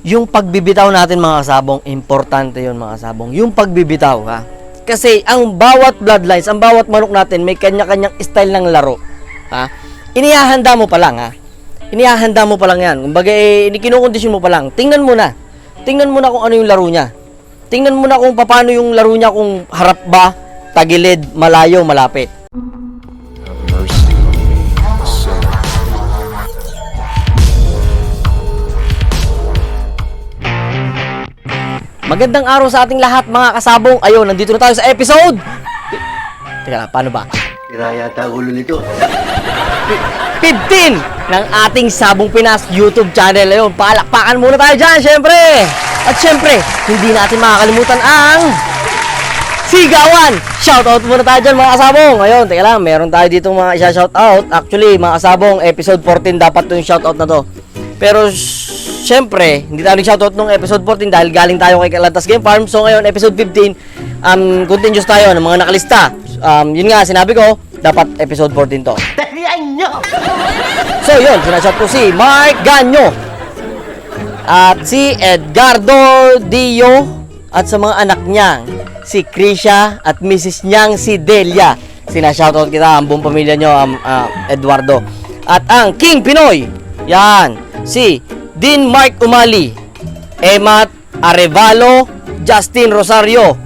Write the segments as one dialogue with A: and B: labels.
A: yung pagbibitaw natin mga kasabong, importante yun mga kasabong. Yung pagbibitaw ha. Kasi ang bawat bloodlines, ang bawat manok natin may kanya-kanyang style ng laro. Ha? Inihahanda mo pa lang ha. Inihahanda mo pa lang yan. Kumbaga eh, kinukondisyon mo pa lang. Tingnan mo na. Tingnan mo na kung ano yung laro niya. Tingnan mo na kung paano yung laro niya kung harap ba, tagilid, malayo, malapit. Magandang araw sa ating lahat mga kasabong. Ayun, nandito na tayo sa episode. Teka lang, paano ba?
B: Sira yata ulo nito.
A: 15 ng ating Sabong Pinas YouTube channel. Ayun, palakpakan muna tayo dyan, syempre. At syempre, hindi natin makakalimutan ang Sigawan! Shoutout muna tayo dyan mga kasabong. Ayun, teka lang, meron tayo dito mga isa shoutout. Actually, mga kasabong, episode 14 dapat yung shoutout na to. Pero, syempre, hindi tayo nag-shoutout nung episode 14 dahil galing tayo kay Kalantas Game Farm. So, ngayon, episode 15, um, continuous tayo ng mga nakalista. Um, yun nga, sinabi ko, dapat episode 14 to.
B: Talian nyo!
A: So yun, sinashot ko si Mark Ganyo at si Edgardo Dio at sa mga anak niyang si Krisha at Mrs. niyang si Delia. Sinashoutout kita ang buong pamilya niyo, um, ah, Eduardo. At ang King Pinoy, yan, si Dean Mark Umali, Emat Arevalo, Justin Rosario,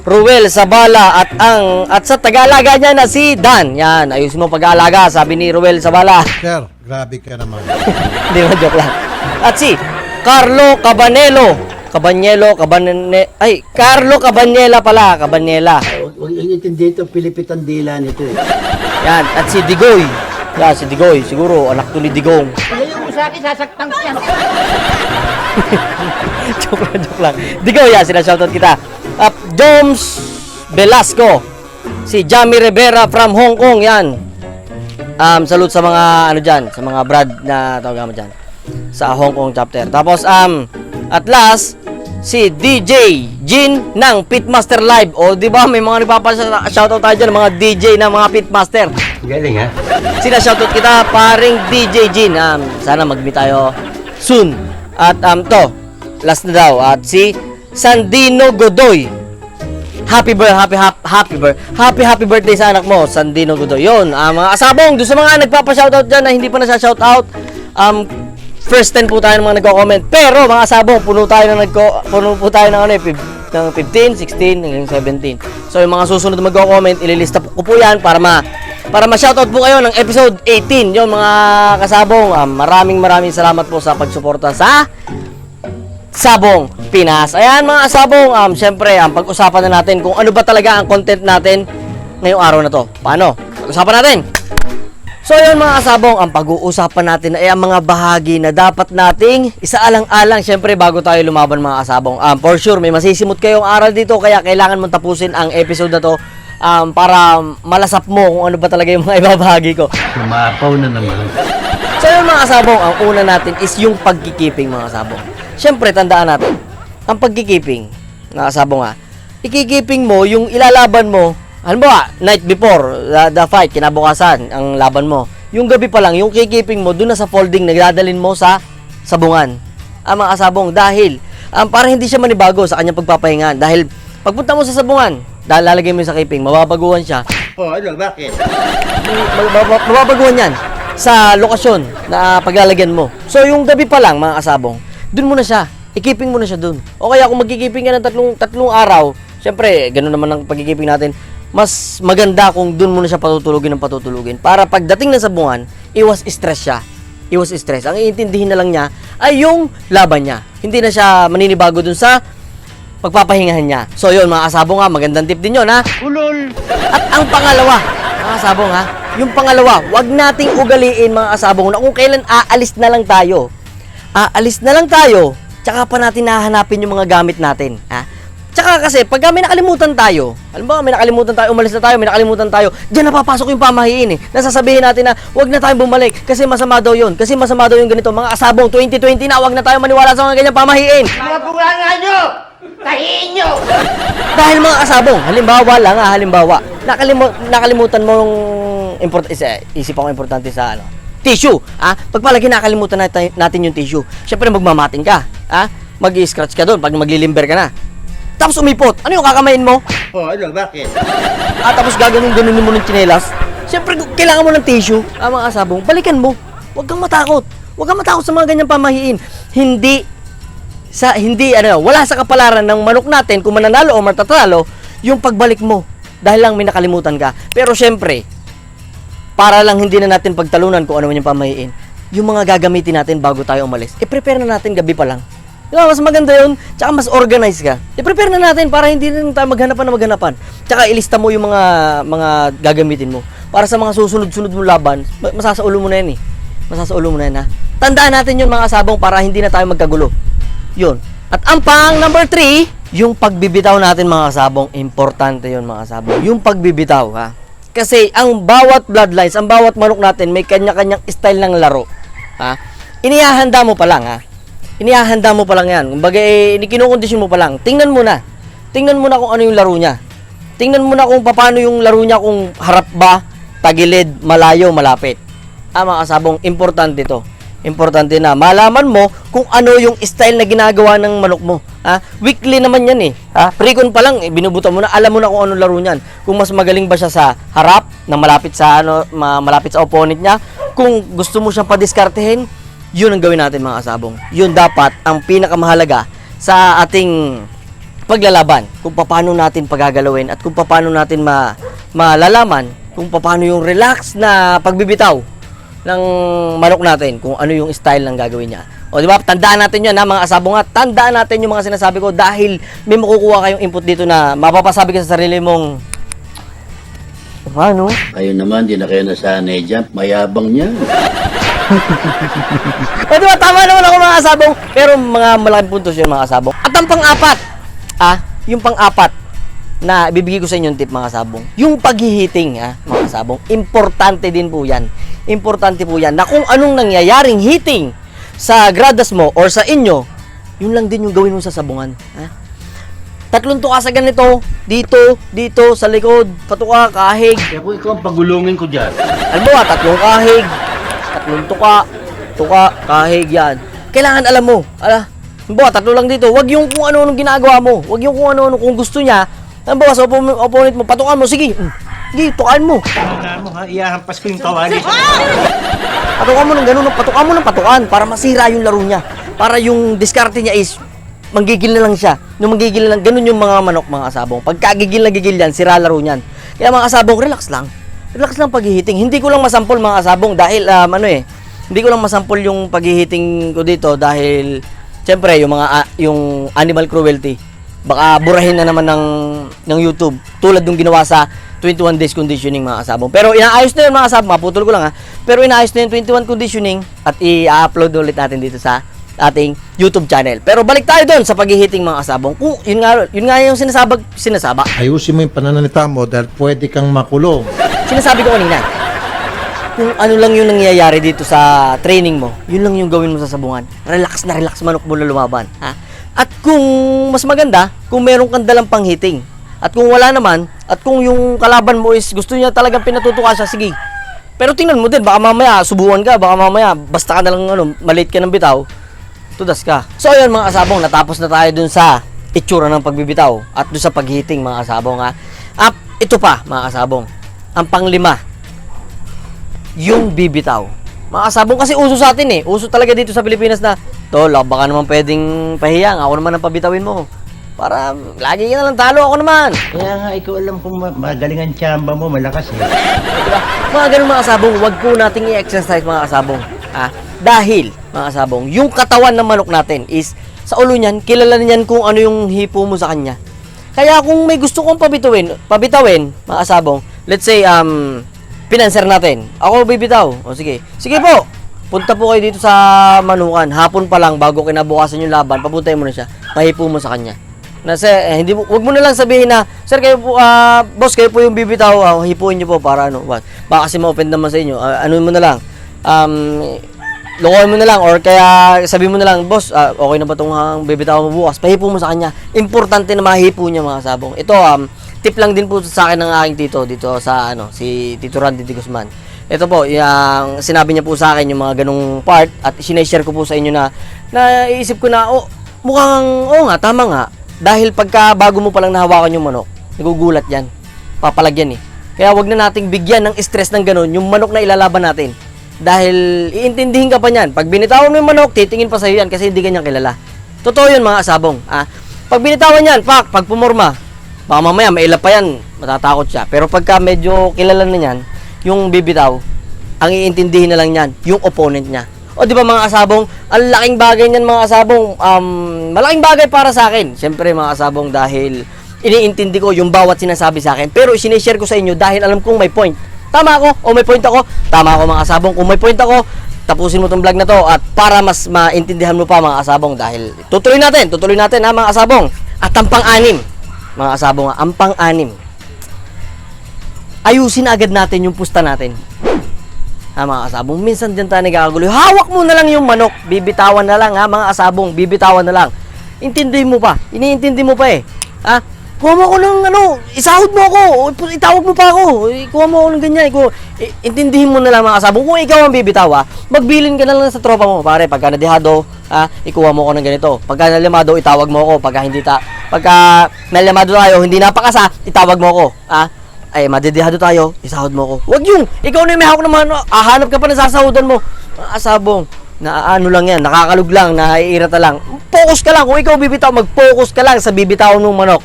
A: Ruel Sabala at ang at sa Tagalaga niya na si Dan. Yan, ayusin mo pag-aalaga, sabi ni Ruel Sabala.
C: Sir, grabe ka naman.
A: Hindi mo joke lang. At si Carlo Cabanelo. Cabanelo, Cabane... Ay, Carlo Cabanela pala. Cabanela.
B: Huwag huwag yung intindi ito, Pilipit ang dila nito eh.
A: Yan. At si Digoy. Yan, si Digoy. Siguro, anak to ni Digong.
B: Sa akin, sasaktan ko
A: joke lang, joke lang. Digoy, yan. Sila shoutout kita. At Joms Velasco. Si Jamie Rivera from Hong Kong. Yan. Um, salute sa mga, ano dyan, sa mga brad na tawag mo dyan. Sa Hong Kong chapter. Tapos, um, at last, si DJ Jin ng Pitmaster Live. O, di ba, may mga nagpapa-shoutout tayo dyan, mga DJ ng mga Pitmaster.
B: Galing ha?
A: Sina shoutout kita paring DJ Jin. Um, sana mag-meet tayo soon. At um to, last na daw at si Sandino Godoy. Happy birthday, happy happy happy birthday. Happy happy birthday sa anak mo, Sandino Godoy. Yon, ah, mga asabong, doon sa mga nagpapa-shoutout diyan na hindi pa na shoutout um first 10 po tayo ng mga nagko-comment. Pero mga asabong, puno tayo ng nagko puno po tayo ng ano eh, ng 15, 16, hanggang 17. So yung mga susunod na magko-comment, ililista po ko po 'yan para ma para ma-shoutout po kayo ng episode 18. Yung mga kasabong, um, maraming maraming salamat po sa pagsuporta sa Sabong Pinas. Ayan mga sabong, um, syempre, um, pag-usapan na natin kung ano ba talaga ang content natin ngayong araw na to. Paano? Pag-usapan natin. So yun mga kasabong, ang pag-uusapan natin ay ang mga bahagi na dapat nating isaalang-alang syempre bago tayo lumaban mga kasabong. Um, for sure, may masisimot kayong aral dito kaya kailangan mong tapusin ang episode na to um, para malasap mo kung ano ba talaga yung mga ibabahagi ko.
B: Lumapaw na naman.
A: So yun mga kasabong, ang una natin is yung pagkikiping mga kasabong. Siyempre, tandaan natin, ang pagkikiping, mga kasabong ha, ikikiping mo yung ilalaban mo, halimbawa, night before the, the fight, kinabukasan, ang laban mo. Yung gabi pa lang, yung kikiping mo, dun na sa folding, nagdadalin mo sa sabungan. Ang mga kasabong, dahil, um, para hindi siya manibago sa kanyang pagpapahinga. Dahil, pagpunta mo sa sabungan, dahil lalagay mo sa keeping, mababaguhan siya,
B: Oh, ano, bakit?
A: Mababaguhan yan sa lokasyon na paglalagyan mo. So, yung gabi pa lang, mga kasabong, dun mo na siya. I-keeping mo na siya dun. O kaya kung magkikiping ka ng tatlong, tatlong araw, syempre, ganun naman ang pagkikiping natin, mas maganda kung dun mo na siya patutulugin ng patutulugin. Para pagdating na sa bungan, iwas stress siya. Iwas stress. Ang iintindihin na lang niya ay yung laban niya. Hindi na siya maninibago dun sa pagpapahingahan niya. So yun mga kasabong ha, magandang tip din yun ha.
B: Ulol!
A: At ang pangalawa, mga kasabong ha, yung pangalawa, wag nating ugaliin mga kasabong na kung kailan aalis na lang tayo. Aalis na lang tayo, tsaka pa natin nahanapin yung mga gamit natin. Ha? Tsaka kasi, pag may nakalimutan tayo, alam ba, may nakalimutan tayo, umalis na tayo, may nakalimutan tayo, diyan napapasok yung pamahiin eh. Nasasabihin natin na, wag na tayong bumalik, kasi masama daw yun, kasi masama daw yung ganito. Mga kasabong, 2020 na, wag na tayo maniwala sa mga ganyan pamahiin.
B: Mga bunganga nyo! Tahiin nyo!
A: Dahil mga kasabong, halimbawa lang ah, halimbawa, nakalimu- nakalimutan mo yung import isa, isip ako importante sa ano, tissue. Ah, pag pala kinakalimutan natin, natin yung tissue, syempre magmamating ka. Ah, mag-scratch ka doon pag maglilimber ka na. Tapos umipot. Ano yung kakamain mo?
B: Oh, ano, bakit?
A: At tapos gaganon-ganon mo ng tsinelas. Siyempre, kailangan mo ng tissue. Ah, mga kasabong, balikan mo. Huwag kang matakot. Huwag kang matakot sa mga ganyang pamahiin. Hindi sa hindi ano, wala sa kapalaran ng manok natin kung mananalo o matatalo yung pagbalik mo dahil lang may nakalimutan ka. Pero syempre, para lang hindi na natin pagtalunan kung ano man yung pamahiin, yung mga gagamitin natin bago tayo umalis, i-prepare na natin gabi pa lang. Di ba, mas maganda yun, tsaka mas organized ka. I-prepare na natin para hindi na tayo maghanapan na maghanapan. Tsaka ilista mo yung mga mga gagamitin mo. Para sa mga susunod-sunod mo laban, ma- masasaulo mo na yan eh. Masasaulo mo na yan ha. Tandaan natin yun mga sabong para hindi na tayo magkagulo. Yun. At ang pang number 3, yung pagbibitaw natin mga kasabong, importante yun mga kasabong. Yung pagbibitaw ha. Kasi ang bawat bloodlines, ang bawat manok natin may kanya-kanyang style ng laro. Ha? Inihahanda mo pa lang ha. Inihahanda mo pa lang yan. Kumbaga eh, kinukondisyon mo pa lang. Tingnan mo na. Tingnan mo na kung ano yung laro niya. Tingnan mo na kung paano yung laro niya kung harap ba, tagilid, malayo, malapit. Ah, mga kasabong, importante to. Importante na malaman mo kung ano yung style na ginagawa ng manok mo. Ha? Weekly naman yan eh. Ha? Precon pa lang, eh, binubuto mo na, alam mo na kung ano laro niyan. Kung mas magaling ba siya sa harap, na malapit sa ano, ma- malapit sa opponent niya. Kung gusto mo siyang padiskartehin, yun ang gawin natin mga kasabong. Yun dapat ang pinakamahalaga sa ating paglalaban. Kung paano natin pagagalawin at kung paano natin ma malalaman kung paano yung relax na pagbibitaw ng manok natin kung ano yung style ng gagawin niya. O di ba? Tandaan natin 'yan ha mga asabong at tandaan natin yung mga sinasabi ko dahil may makukuha kayong input dito na mapapasabi ka sa sarili mong ano?
C: Kayo naman, di na kayo nasanay dyan. Mayabang niya.
A: O di ba tama naman ako mga asabong pero mga malaking puntos yun mga asabong. At ang pang-apat, ah, yung pang-apat na ibibigay ko sa inyo yung tip mga asabong. Yung paghihiting ah, mga asabong, importante din po yan. Importante po yan na kung anong nangyayaring hiting sa gradas mo or sa inyo, yun lang din yung gawin mo sa sabungan. Ha? Tatlong tuka sa ganito, dito, dito, sa likod, patuka, kahig,
B: Kaya kung ikaw ang pagulungin ko dyan,
A: alam mo ah, tatlong kahig, tatlong tuka, tuka, kahig yan. Kailangan alam mo, ala, Halimbawa, tatlo lang dito. Wag yung kung ano anong ginagawa mo. Wag yung kung ano ano kung gusto niya. Halimbawa, sa oppo- opponent mo, patukan mo. Sige. Mm. Sige, tukan mo.
B: tandaan mo ha, iyahampas ko yung kawali
A: Patukan mo ng ganun. Patukan mo ng patukan para masira yung laro niya. Para yung diskarte niya is manggigil na lang siya. Nung manggigil na lang, ganun yung mga manok, mga asabong. Pagkagigil na gigil yan, sira laro niyan. Kaya mga asabong, relax lang. Relax lang paghihiting. Hindi ko lang masampol mga asabong dahil um, ano eh, hindi ko lang masampol yung paghihiting ko dito dahil Siyempre, yung mga ah, yung animal cruelty, baka burahin na naman ng ng YouTube tulad nung ginawa sa 21 days conditioning mga kasabong. Pero inaayos na yun mga kasabong, maputol ko lang ha. Pero inaayos na yung 21 conditioning at i-upload ulit natin dito sa ating YouTube channel. Pero balik tayo doon sa paghihiting mga kasabong. Kung yun nga yun nga yung sinasabag sinasaba.
D: ayusin mo yung pananalita mo dahil pwede kang makulong.
A: Sinasabi ko kanina. Kung ano lang yung nangyayari dito sa training mo, yun lang yung gawin mo sa sabungan. Relax na relax manok mo na lumaban. Ha? At kung mas maganda, kung meron kang dalang pang hitting. At kung wala naman, at kung yung kalaban mo is gusto niya talagang pinatutuka siya, sige. Pero tingnan mo din, baka mamaya subuhan ka, baka mamaya basta ka na lang ano, malate ka ng bitaw, tudas ka. So ayun mga asabong, natapos na tayo dun sa itsura ng pagbibitaw at dun sa paghiting mga asabong ha. At ito pa mga asabong, ang panglima, yung bibitaw. Mga kasabong kasi uso sa atin eh. Uso talaga dito sa Pilipinas na, Tol, ah, baka naman pwedeng pahiyang. Ako naman ang pabitawin mo. Para lagi ka na lang talo. Ako naman.
B: Kaya nga, ikaw alam kung ma- magaling ang tsamba mo, malakas eh.
A: Mga ganun mga kasabong, wag po nating i-exercise mga kasabong. Ah, dahil, mga kasabong, yung katawan ng manok natin is, sa ulo niyan, kilala niyan kung ano yung hipo mo sa kanya. Kaya kung may gusto kong pabitawin, pabitawin, mga kasabong, let's say, um, pinanser natin. Ako bibitaw. O sige. Sige po. Punta po kayo dito sa Manukan. Hapon pa lang bago kinabukasan yung laban, papuntahin mo na siya. Pahipo mo sa kanya. Na sir, eh, hindi wag mo na lang sabihin na, sir kayo po, ah, boss kayo po yung bibitaw, ah, hipuin niyo po para ano, wag. Baka kasi ma-offend naman sa inyo. Ah, ano mo na lang. Um, lokohin mo na lang or kaya sabi mo na lang, boss, ah, okay na ba itong uh, bibitaw mo bukas? Pahipo mo sa kanya. Importante na mahipo niya mga sabong. Ito, um, tip lang din po sa akin ng aking tito dito sa ano, si Tito Randy Di Guzman. ito po, yung sinabi niya po sa akin yung mga ganung part at sineshare ko po sa inyo na naisip ko na, oh, mukhang, oo nga, tama nga. Dahil pagka bago mo palang nahawakan yung manok, nagugulat yan. Papalagyan eh. Kaya wag na nating bigyan ng stress ng ganun yung manok na ilalaban natin. Dahil iintindihin ka pa niyan. Pag binitawan mo yung manok, titingin pa sa'yo yan kasi hindi kanya kilala. Totoo yun mga asabong. Ah, pag binitawan yan, pak, pag pumorma, baka mamaya mailap pa yan, matatakot siya. Pero pagka medyo kilala na yan, yung bibitaw, ang iintindihin na lang yan, yung opponent niya. O di ba mga asabong, ang laking bagay niyan mga asabong, um, malaking bagay para sa akin. Siyempre mga asabong dahil iniintindi ko yung bawat sinasabi sa akin. Pero sinishare ko sa inyo dahil alam kong may point. Tama ako o may point ako? Tama ako mga asabong. Kung may point ako, tapusin mo tong vlog na to at para mas maintindihan mo pa mga asabong dahil tutuloy natin, tutuloy natin ha mga asabong. At ang pang-anim, mga asabong ha, ang pang-anim. Ayusin agad natin yung pusta natin. Ha mga asabong, minsan dyan tayo nagkakagulo. Hawak mo na lang yung manok, bibitawan na lang ha mga asabong, bibitawan na lang. Intindihin mo pa, iniintindi mo pa eh. Ha? Kuha mo ako ng ano, isahod mo ako, itawag mo pa ako, kuha mo ako ng ganyan. Kuha, intindihin mo na lang mga asabong. Kung ikaw ang bibitawa, magbilin ka na lang sa tropa mo. Pare, pagka nadihado, ha, ikuha mo ako ng ganito. Pagka nalimado, itawag mo ako. Pagka hindi ta, pagka nalimado tayo, hindi napakasa, itawag mo ako. Ha? ay madidihado tayo, isahod mo ako. Wag yung, ikaw na yung may hawak naman, ahanap ka pa ng sasahudan mo. Ah, Asabong, na ano lang yan, nakakalug lang, naiirata lang. Focus ka lang, kung ikaw bibitaw, mag-focus ka lang sa bibitaw ng manok.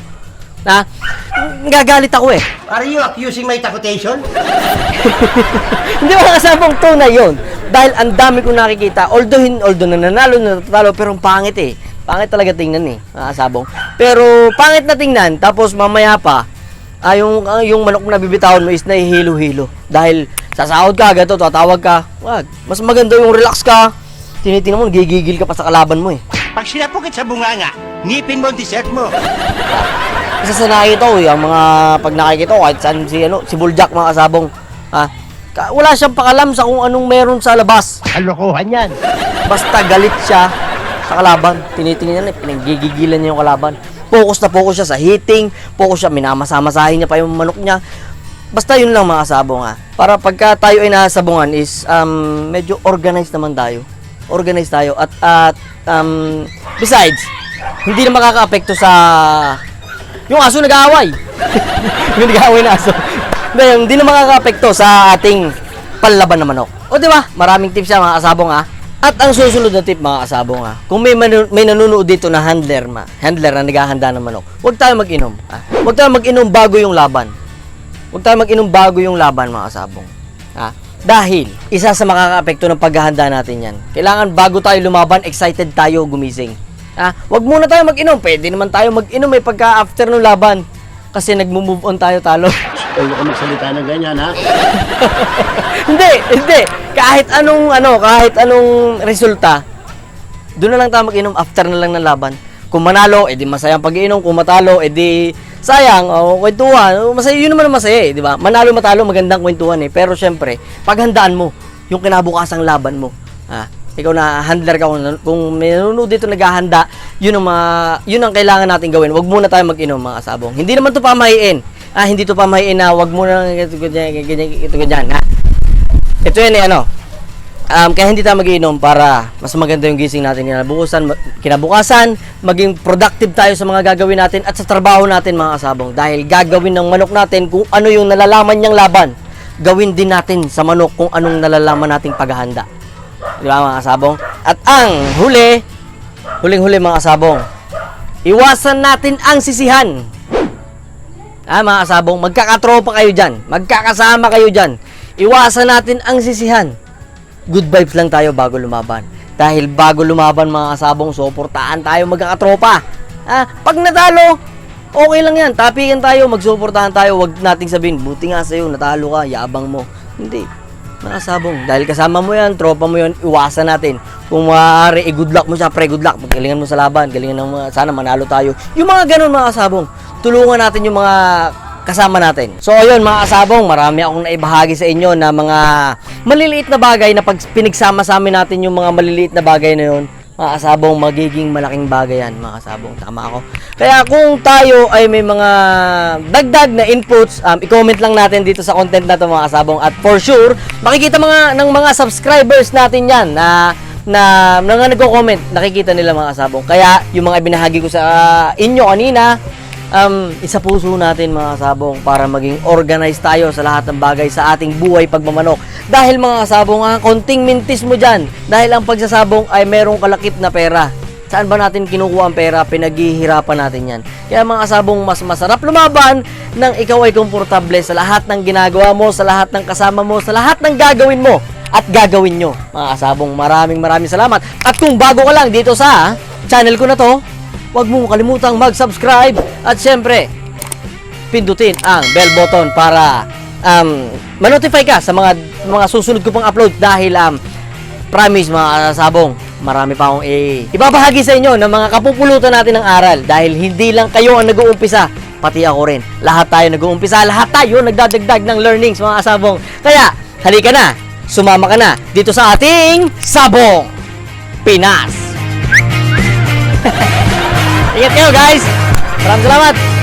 A: Ha? Gagalit ako eh.
B: Are you accusing my takutation?
A: Hindi mo kasabong tunay yun. Dahil ang dami kong nakikita, although, hin- although nananalo, natatalo, pero ang pangit eh. Pangit talaga tingnan eh, mga kasabong. Pero pangit na tingnan, tapos mamaya pa, ah, yung, ah, yung manok na bibitawan mo is nahihilo-hilo. Dahil sasahod ka, gato, tatawag ka. Wag. Mas maganda yung relax ka. Tinitingnan mo, gigigil ka pa sa kalaban mo eh.
B: Pag sinapukit sa bunganga, ngipin mo ang dessert mo.
A: Isa sa nakikita ko, yung mga pag nakikita ko, kahit saan si, ano, si Buljak mga kasabong, ha, wala siyang pakalam sa kung anong meron sa labas.
B: Kalokohan yan.
A: Basta galit siya sa kalaban. Tinitingnan niya, pinagigigilan niya yung kalaban. Focus na focus siya sa hitting, focus siya, minamasa-masahin niya pa yung manok niya. Basta yun lang mga sabong ha. Para pagka tayo ay nasabungan is um, medyo organized naman tayo. Organized tayo. At, at um, besides, hindi na makaka-apekto sa yung aso nag-aaway. yung nag-aaway na aso. Yung hindi na makaka-apekto sa ating panlaban na manok. O di ba? Maraming tips yan mga kasabong ha. At ang susunod na tip mga kasabong ha. Kung may manu- may nanonood dito na handler ma, handler na naghahanda ng manok, huwag tayo mag-inom. Ha? Huwag tayo mag-inom bago yung laban. Huwag tayo mag-inom bago yung laban mga kasabong. Ha? Dahil, isa sa makaka-apekto ng paghahanda natin yan. Kailangan bago tayo lumaban, excited tayo gumising. Ha? Huwag muna tayo mag-inom. Pwede naman tayo mag-inom eh pagka after ng laban. Kasi nagmo-move on tayo talo.
C: Huwag ka magsalita ng ganyan, ha?
A: hindi, hindi. Kahit anong ano, kahit anong resulta, doon na lang tayo mag-inom after na lang ng laban. Kung manalo, edi masaya ang pag-iinom. Kung matalo, edi sayang, o kwentuhan. O, Masaya, yun naman ang masaya eh, di ba? Manalo, matalo, magandang kwentuhan eh. Pero syempre, paghandaan mo yung kinabukasang laban mo. Ha? Ikaw na handler ka kung, kung may nanonood dito naghahanda, yun ang mga, yun ang kailangan natin gawin. Huwag muna tayo mag-inom mga sabong. Hindi naman to pamahiin. Ah, hindi to pamahiin na wag muna ito ganyan, ganyan, ito ganyan, ha? Ito yan eh, ano, um, kaya hindi tayo magiinom para mas maganda yung gising natin kinabukasan, kinabukasan, maging productive tayo sa mga gagawin natin at sa trabaho natin mga kasabong. Dahil gagawin ng manok natin kung ano yung nalalaman niyang laban, gawin din natin sa manok kung anong nalalaman nating paghahanda. Di ba mga kasabong? At ang huli, huling-huli mga kasabong, iwasan natin ang sisihan. Ah, mga kasabong, magkakatropa kayo dyan. Magkakasama kayo dyan. Iwasan natin ang sisihan. Good vibes lang tayo bago lumaban. Dahil bago lumaban mga kasabong, suportahan tayo magkakatropa. Ah, pag natalo, okay lang yan. Tapikan tayo, magsuportahan tayo. Huwag nating sabihin, buti nga sa'yo, natalo ka, yabang mo. Hindi. Mga kasabong, dahil kasama mo yan, tropa mo yan, iwasan natin. Kung maaari, i-good luck mo siya, pre, good luck. Galingan mo sa laban, galingan ng mga, sana manalo tayo. Yung mga ganun mga kasabong, tulungan natin yung mga kasama natin. So ayun mga kasabong, marami akong naibahagi sa inyo na mga maliliit na bagay na pag pinagsama sa amin natin yung mga maliliit na bagay na yun, mga kasabong magiging malaking bagay yan mga kasabong. Tama ako. Kaya kung tayo ay may mga dagdag na inputs um, i-comment lang natin dito sa content na to mga kasabong. At for sure makikita mga ng mga subscribers natin yan na na mga nagko-comment nakikita nila mga kasabong. Kaya yung mga ibinahagi ko sa ah, inyo kanina um, isa puso natin mga kasabong para maging organized tayo sa lahat ng bagay sa ating buhay pagmamanok. Dahil mga kasabong, ah, konting mintis mo dyan. Dahil ang pagsasabong ay merong kalakip na pera. Saan ba natin kinukuha ang pera? Pinaghihirapan natin yan. Kaya mga kasabong, mas masarap lumaban nang ikaw ay komportable sa lahat ng ginagawa mo, sa lahat ng kasama mo, sa lahat ng gagawin mo at gagawin nyo. Mga kasabong, maraming maraming salamat. At kung bago ka lang dito sa channel ko na to, Huwag mo kalimutang mag-subscribe at syempre, pindutin ang bell button para um, ma-notify ka sa mga mga susunod ko pang upload dahil um, promise mga sabong, marami pa akong i- ibabahagi sa inyo ng mga kapupulutan natin ng aral dahil hindi lang kayo ang nag-uumpisa, pati ako rin. Lahat tayo nag-uumpisa, lahat tayo nagdadagdag ng learnings mga sabong. Kaya, halika na, sumama ka na dito sa ating Sabong Pinas. Ingat kayo guys. Maraming salamat.